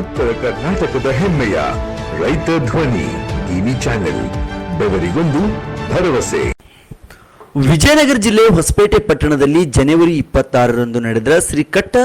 ಉತ್ತರ ಕರ್ನಾಟಕದ ಹೆಮ್ಮೆಯ ರೈತ ಧ್ವನಿ ಟಿವಿ ಚಾನೆಲ್, ಬೆವರಿಗೊಂದು ಭರವಸೆ. ವಿಜಯನಗರ ಜಿಲ್ಲೆ ಹೊಸಪೇಟೆ ಪಟ್ಟಣದಲ್ಲಿ ಜನವರಿ ಇಪ್ಪತ್ತಾರರಂದು ನಡೆದ ಶ್ರೀ ಕಟ್ಟ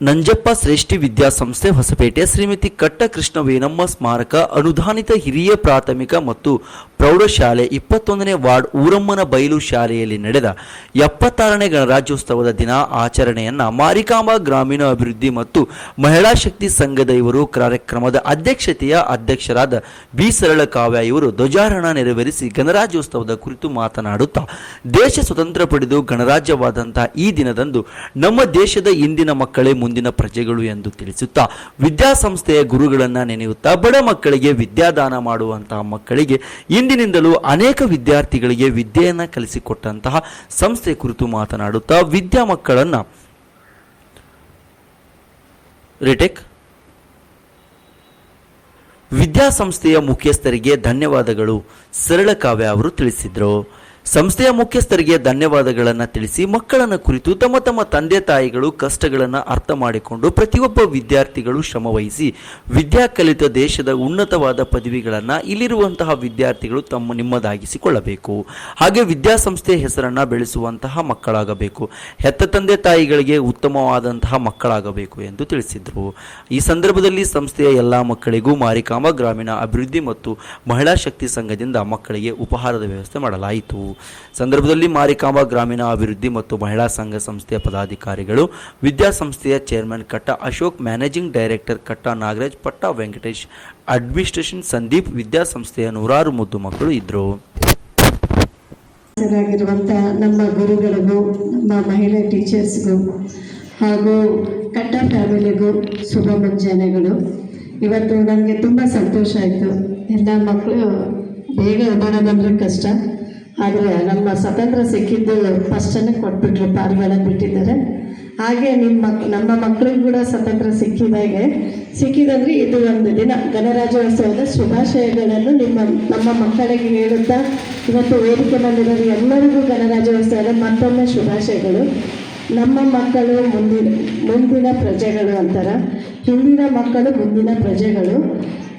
ನಂಜಪ್ಪ ಶ್ರೇಷ್ಠಿ ವಿದ್ಯಾಸಂಸ್ಥೆ ಹೊಸಪೇಟೆ ಶ್ರೀಮತಿ ಕಟ್ಟಕೃಷ್ಣ ವೇನಮ್ಮ ಸ್ಮಾರಕ, ಅನುದಾನಿತ ಹಿರಿಯ ಪ್ರಾಥಮಿಕ ಮತ್ತು ಪ್ರೌಢಶಾಲೆ ಇಪ್ಪತ್ತೊಂದನೇ ವಾರ್ಡ್ ಊರಮ್ಮನ ಬಯಲು ಶಾಲೆಯಲ್ಲಿ ನಡೆದ ಎಪ್ಪತ್ತಾರನೇ ಗಣರಾಜ್ಯೋತ್ಸವದ ದಿನ ಆಚರಣೆಯನ್ನ ಮಾರಿಕಾಂಬಾ ಗ್ರಾಮೀಣ ಅಭಿವೃದ್ಧಿ ಮತ್ತು ಮಹಿಳಾ ಶಕ್ತಿ ಸಂಘದ ಇವರು ಕಾರ್ಯಕ್ರಮದ ಅಧ್ಯಕ್ಷತೆಯ ಅಧ್ಯಕ್ಷರಾದ ಬಿ ಸರಳ ಕಾವ್ಯ ಇವರು ಧ್ವಜಾರೋಹಣ ನೆರವೇರಿಸಿ ಗಣರಾಜ್ಯೋತ್ಸವದ ಕುರಿತು ಮಾತನಾಡುತ್ತಾ, ದೇಶ ಸ್ವತಂತ್ರ ಪಡೆದು ಗಣರಾಜ್ಯವಾದಂತಹ ಈ ದಿನದಂದು ನಮ್ಮ ದೇಶದ ಇಂದಿನ ಮಕ್ಕಳೇ ಮುಂದಿನ ಪ್ರಜೆಗಳು ಎಂದು ತಿಳಿಸುತ್ತಾ ವಿದ್ಯಾಸಂಸ್ಥೆಯ ಗುರುಗಳನ್ನು ನೆನೆಯುತ್ತಾ ಬಡ ಮಕ್ಕಳಿಗೆ ವಿದ್ಯಾದಾನ ಮಾಡುವಂತಹ ಮಕ್ಕಳಿಗೆ ಇಂದಿನಿಂದಲೂ ಅನೇಕ ವಿದ್ಯಾರ್ಥಿಗಳಿಗೆ ವಿದ್ಯೆಯನ್ನು ಕಲಿಸಿಕೊಟ್ಟಂತಹ ಸಂಸ್ಥೆ ಕುರಿತು ಮಾತನಾಡುತ್ತಾ ವಿದ್ಯಾ ಮಕ್ಕಳನ್ನು ರಿಟೆಕ್ ವಿದ್ಯಾಸಂಸ್ಥೆಯ ಮುಖ್ಯಸ್ಥರಿಗೆ ಧನ್ಯವಾದಗಳು. ಸರಳ ಕಾವ್ಯ ಅವರು ತಿಳಿಸಿದರು. ಸಂಸ್ಥೆಯ ಮುಖ್ಯಸ್ಥರಿಗೆ ಧನ್ಯವಾದಗಳನ್ನು ತಿಳಿಸಿ ಮಕ್ಕಳನ್ನು ಕುರಿತು ತಮ್ಮ ತಮ್ಮ ತಂದೆ ತಾಯಿಗಳು ಕಷ್ಟಗಳನ್ನು ಅರ್ಥ ಮಾಡಿಕೊಂಡು ಪ್ರತಿಯೊಬ್ಬ ವಿದ್ಯಾರ್ಥಿಗಳು ಶ್ರಮವಹಿಸಿ ವಿದ್ಯಾ ಕಲಿತ ದೇಶದ ಉನ್ನತವಾದ ಪದವಿಗಳನ್ನು ಇಲ್ಲಿರುವಂತಹ ವಿದ್ಯಾರ್ಥಿಗಳು ತಮ್ಮ ನಿಮ್ಮದಾಗಿಸಿಕೊಳ್ಳಬೇಕು. ಹಾಗೆ ವಿದ್ಯಾಸಂಸ್ಥೆಯ ಹೆಸರನ್ನು ಬೆಳೆಸುವಂತಹ ಮಕ್ಕಳಾಗಬೇಕು. ಹೆತ್ತ ತಂದೆ ತಾಯಿಗಳಿಗೆ ಉತ್ತಮವಾದಂತಹ ಮಕ್ಕಳಾಗಬೇಕು ಎಂದು ತಿಳಿಸಿದರು. ಈ ಸಂದರ್ಭದಲ್ಲಿ ಸಂಸ್ಥೆಯ ಎಲ್ಲ ಮಕ್ಕಳಿಗೂ ಮಾರಿಕಾಂಬ ಗ್ರಾಮೀಣ ಅಭಿವೃದ್ಧಿ ಮತ್ತು ಮಹಿಳಾ ಶಕ್ತಿ ಸಂಘದಿಂದ ಮಕ್ಕಳಿಗೆ ಉಪಹಾರದ ವ್ಯವಸ್ಥೆ ಮಾಡಲಾಯಿತು. ಸಂದರ್ಭದಲ್ಲಿ ಮಾರಿಕಾಂಬ ಗ್ರಾಮೀಣ ಅಭಿವೃದ್ಧಿ ಮತ್ತು ಮಹಿಳಾ ಸಂಘ ಸಂಸ್ಥೆಯ ಪದಾಧಿಕಾರಿಗಳು, ವಿದ್ಯಾಸಂಸ್ಥೆಯ ಚೇರ್ಮನ್ ಕಟ್ಟ ಅಶೋಕ್, ಮ್ಯಾನೇಜಿಂಗ್ ಡೈರೆಕ್ಟರ್ ಕಟ್ಟ ನಾಗರಾಜ್, ಪಟ್ಟ ವೆಂಕಟೇಶ್, ಅಡ್ಮಿನಿಸ್ಟ್ರೇಷನ್ ಸಂದೀಪ್, ವಿದ್ಯಾಸಂಸ್ಥೆಯ ನೂರಾರು ಮುದ್ದು ಮಕ್ಕಳು ಇದ್ದರು ನಮ್ಮ ಗುರುಗಳಿಗೂ, ನಮ್ಮ ಮಹಿಳೆ ಟೀಚರ್ಸ್ಗೂ ಹಾಗೂ ಕಟ್ಟ ಫ್ಯಾಮಿಲಿಗೂ ಶುಭ ಮುಂಜಾನೆಗಳು. ಇವತ್ತು ನನಗೆ ತುಂಬ ಸಂತೋಷ ಆಯಿತು. ಎಲ್ಲ ಮಕ್ಕಳು ಬೇಗ ಎದ್ದೇಳೋದಂದ್ರೆ ಕಷ್ಟ. ಆದರೆ ನಮ್ಮ ಸ್ವತಂತ್ರ ಸಿಕ್ಕಿದ್ದು ಫಸ್ಟನ್ನೇ ಕೊಟ್ಬಿಟ್ರು ಪಾರ್ಗಳನ್ನು ಬಿಟ್ಟಿದ್ದಾರೆ. ಹಾಗೆ ನಿಮ್ಮ ಮಕ್, ನಮ್ಮ ಮಕ್ಕಳಿಗೂ ಕೂಡ ಸ್ವತಂತ್ರ ಸಿಕ್ಕಿದಾಗೆ. ಸಿಕ್ಕಿದಂದ್ರೆ ಇದು ಒಂದು ದಿನ, ಗಣರಾಜ್ಯೋತ್ಸವದ ಶುಭಾಶಯಗಳನ್ನು ನಿಮ್ಮ, ನಮ್ಮ ಮಕ್ಕಳಿಗೆ ಹೇಳುತ್ತಾ, ಇವತ್ತು ವೇದಿಕೆ ಬಂದಿರೋ ಎಲ್ಲರಿಗೂ ಗಣರಾಜ್ಯೋತ್ಸವದ ಮತ್ತೊಮ್ಮೆ ಶುಭಾಶಯಗಳು. ನಮ್ಮ ಮಕ್ಕಳು ಮುಂದಿನ ಮುಂದಿನ ಪ್ರಜೆಗಳು ಅಂತಾರ. ಹಿಂದಿನ ಮಕ್ಕಳು ಮುಂದಿನ ಪ್ರಜೆಗಳು.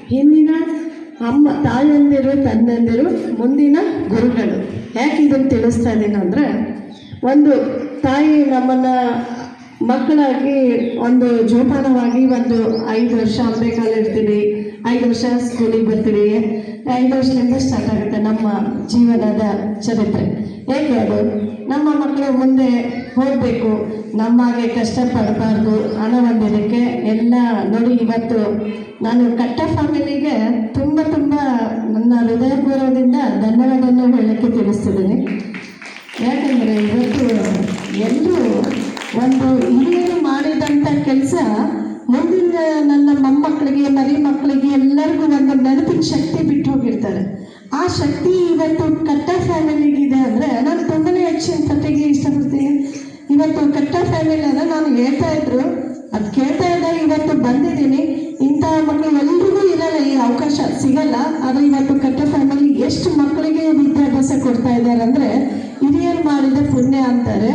ಹಿಂದಿನ ಅಮ್ಮ, ತಾಯಂದಿರು, ತಂದೆಂದಿರು, ಮುಂದಿನ ಗುರುಗಳು. ಯಾಕೆ ಇದನ್ನು ತಿಳಿಸ್ತಾ ಇದ್ದೀನಿ ಅಂದರೆ, ಒಂದು ತಾಯಿ ನಮ್ಮನ್ನು ಮಕ್ಕಳಾಗಿ ಒಂದು ಜೋಪಾನವಾಗಿ ಒಂದು ಐದು ವರ್ಷ ಅಂಬೇಕಾಲ ಇರ್ತೀವಿ. ಐದು ವರ್ಷ ಸ್ಕೂಲಿಗೆ ಬರ್ತೀವಿ. ಐದು ವರ್ಷದಿಂದ ಸ್ಟಾರ್ಟ್ ಆಗುತ್ತೆ ನಮ್ಮ ಜೀವನದ ಚರಿತ್ರೆ. ಹೇಗೆ ಅದು? ನಮ್ಮ ಮಕ್ಕಳು ಮುಂದೆ ಹೋಗಬೇಕು. ನಮ್ಮಾಗೆ ಕಷ್ಟಪಡಬಾರ್ದು ಅನ್ನೋ ಒಂದು ಇದಕ್ಕೆ ಎಲ್ಲ ನೋಡಿ ಇವತ್ತು ನಾನು ಕಟ್ಟ ಫ್ಯಾಮಿಲಿಗೆ ತುಂಬ ತುಂಬ ನನ್ನ ಹೃದಯಪೂರ್ವದಿಂದ ಧನ್ಯವಾದವನ್ನು ಹೇಳಕ್ಕೆ ತಿಳಿಸ್ತಿದ್ದೀನಿ. ಯಾಕಂದರೆ ಇವತ್ತು ಎಲ್ಲರೂ ಒಂದು ಹಿರಿಯರು ಮಾಡಿದಂಥ ಕೆಲಸ ಮುಂದಿನ ನನ್ನ ಮೊಮ್ಮಕ್ಕಳಿಗೆ, ಮರಿ ಮಕ್ಕಳಿಗೆ ಎಲ್ಲರಿಗೂ ಒಂದು ನೆನಪಿನ ಶಕ್ತಿ ಬಿಟ್ಟು ಹೋಗಿರ್ತಾರೆ. ಆ ಶಕ್ತಿ ಇವತ್ತು ಕಟ್ಟ ಫ್ಯಾಮಿಲಿಗಿದೆ ಅಂದರೆ, ನಾನು ತುಂಬನೇ ಹೆಚ್ಚಿನ ಕತೆಗೆ ಇಷ್ಟಪಡ್ತೀನಿ. ಇವತ್ತು ಕಟ್ಟ ಫ್ಯಾಮಿಲಿ ಅಂದರೆ ನಾನು ಹೇಳ್ತಾ ಇದ್ರು, ಅದು ಕೇಳ್ತಾ ಇದ್ದ ಇವತ್ತು ಬಂದಿದ್ದೀನಿ. ಇಂಥ ಮಕ್ಕಳು ಎಲ್ರಿಗೂ ಇರಲ್ಲ, ಈ ಅವಕಾಶ ಸಿಗಲ್ಲ. ಆದರೆ ಇವತ್ತು ಕಟ್ಟ ಫ್ಯಾಮಿಲಿ ಎಷ್ಟು ಮಕ್ಕಳಿಗೆ ವಿದ್ಯಾಭ್ಯಾಸ ಕೊಡ್ತಾ ಇದ್ದಾರೆ ಅಂದರೆ, ಹಿರಿಯರು ಮಾಡಿದ ಪುಣ್ಯ ಅಂತಾರೆ.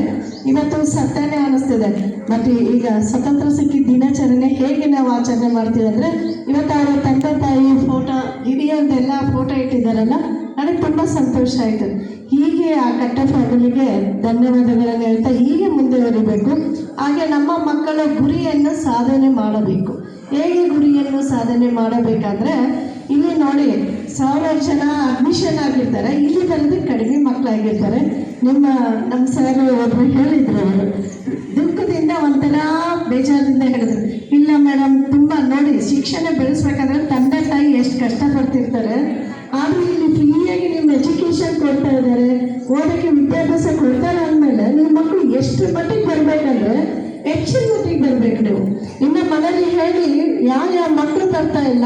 ಇವತ್ತು ಸತ್ಯನೇ ಅನಿಸ್ತಿದೆ. ಮತ್ತೆ ಈಗ ಸ್ವತಂತ್ರ ಸಿಕ್ಕಿದ ದಿನಾಚರಣೆ ಹೇಗೆ ನಾವು ಆಚರಣೆ ಮಾಡ್ತೀವಿ ಅಂದ್ರೆ, ಇವತ್ತು ಅವರ ತಂದೆ ತಾಯಿ ಫೋಟೋ ಹಿರಿಯರದೆಲ್ಲ ಫೋಟೋ ಇಟ್ಟಿದ್ದಾರಲ್ಲ, ನನಗೆ ತುಂಬಾ ಸಂತೋಷ ಆಯಿತು. ಹೀಗೆ ಆ ಕಟ್ಟ ಫ್ಯಾಮಿಲಿಗೆ ಧನ್ಯವಾದಗಳನ್ನು ಹೇಳ್ತಾ ಹೀಗೆ ಮುಂದುವರಿಬೇಕು ಹಾಗೆ ನಮ್ಮ ಮಕ್ಕಳ ಗುರಿಯನ್ನು ಸಾಧನೆ ಮಾಡಬೇಕು. ಹೇಗೆ ಗುರಿಯನ್ನು ಸಾಧನೆ ಮಾಡಬೇಕಂದ್ರೆ, ಇಲ್ಲಿ ನೋಡಿ ಸಾವಿರಾರು ಜನ ಅಡ್ಮಿಷನ್ ಆಗಿರ್ತಾರೆ, ಇಲ್ಲಿ ಬರೋದು ಕಡಿಮೆ ಮಕ್ಕಳಾಗಿರ್ತಾರೆ ನಿಮ್ಮ, ನಮ್ಮ ಸರ್ ಒಬ್ರು ಹೇಳಿದ್ರು. ಅವರು ದುಃಖದಿಂದ ಒಂಥರ ಬೇಜಾರಿಂದ ಹೇಳಿದ್ರು. ಇಲ್ಲ ಮೇಡಮ್, ತುಂಬ ನೋಡಿ ಶಿಕ್ಷಣ ಬೆಳೆಸ್ಬೇಕಾದ್ರೆ ತಂದೆ ತಾಯಿ ಎಷ್ಟು ಕಷ್ಟಪಡ್ತಿರ್ತಾರೆ. ಆದರೂ ಇಲ್ಲಿ ಫ್ರೀಯಾಗಿ ನಿಮ್ಮ ಎಜುಕೇಷನ್ ಕೊಡ್ತಾ ಇದ್ದಾರೆ. ಓದೋಕ್ಕೆ ವಿದ್ಯಾಭ್ಯಾಸ ಕೊಡ್ತಾರೆ ಅಂದಮೇಲೆ ನಿಮ್ಮ ಮಕ್ಕಳು ಎಷ್ಟು ಮಟ್ಟಿಗೆ ಬರಬೇಕಂದ್ರೆ ಹೆಚ್ಚಿನ ಮಟ್ಟಿಗೆ ಬರ್ಬೇಕು ನೀವು. ಇನ್ನು ಮನೇಲಿ ಹೇಳಿ ಯಾವ ಯಾವ ಮಕ್ಕಳು ಬರ್ತಾ ಇಲ್ಲ,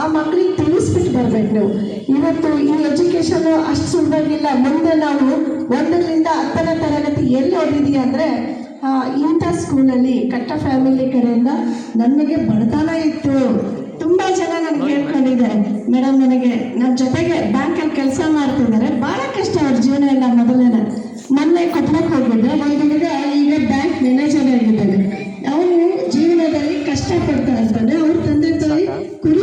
ಆ ಮಕ್ಕಳಿಗೆ ತಿಳಿಸ್ಬಿಟ್ಟು ಬರ್ಬೇಕು ಇವತ್ತು ಈ ಎಜುಕೇಶನ್ ಅಷ್ಟು ಸುಲಭವಾಗಿಲ್ಲ. ಮುಂದೆ ನಾವು ಒಂದರಿಂದ ಹತ್ತನೇ ತರಗತಿ ಎಲ್ಲಿ ಓದಿದೀಯ ಅಂದರೆ ಇಂಥ ಸ್ಕೂಲಲ್ಲಿ ಕಟ್ಟ ಫ್ಯಾಮಿಲಿ ಕಡೆಯಿಂದ ನನಗೆ ಬಡತನ ಇತ್ತು. ತುಂಬ ಜನ ನನಗೆ ಹೇಳ್ಕೊಂಡಿದ್ದಾರೆ. ಮೇಡಮ್ ನನಗೆ ನನ್ನ ಜೊತೆಗೆ ಬ್ಯಾಂಕಲ್ಲಿ ಕೆಲಸ ಮಾಡ್ತಿದ್ದಾರೆ. ಭಾಳ ಕಷ್ಟ ಅವ್ರ ಜೀವನ ಎಲ್ಲ ಮೊದಲೇನೆ.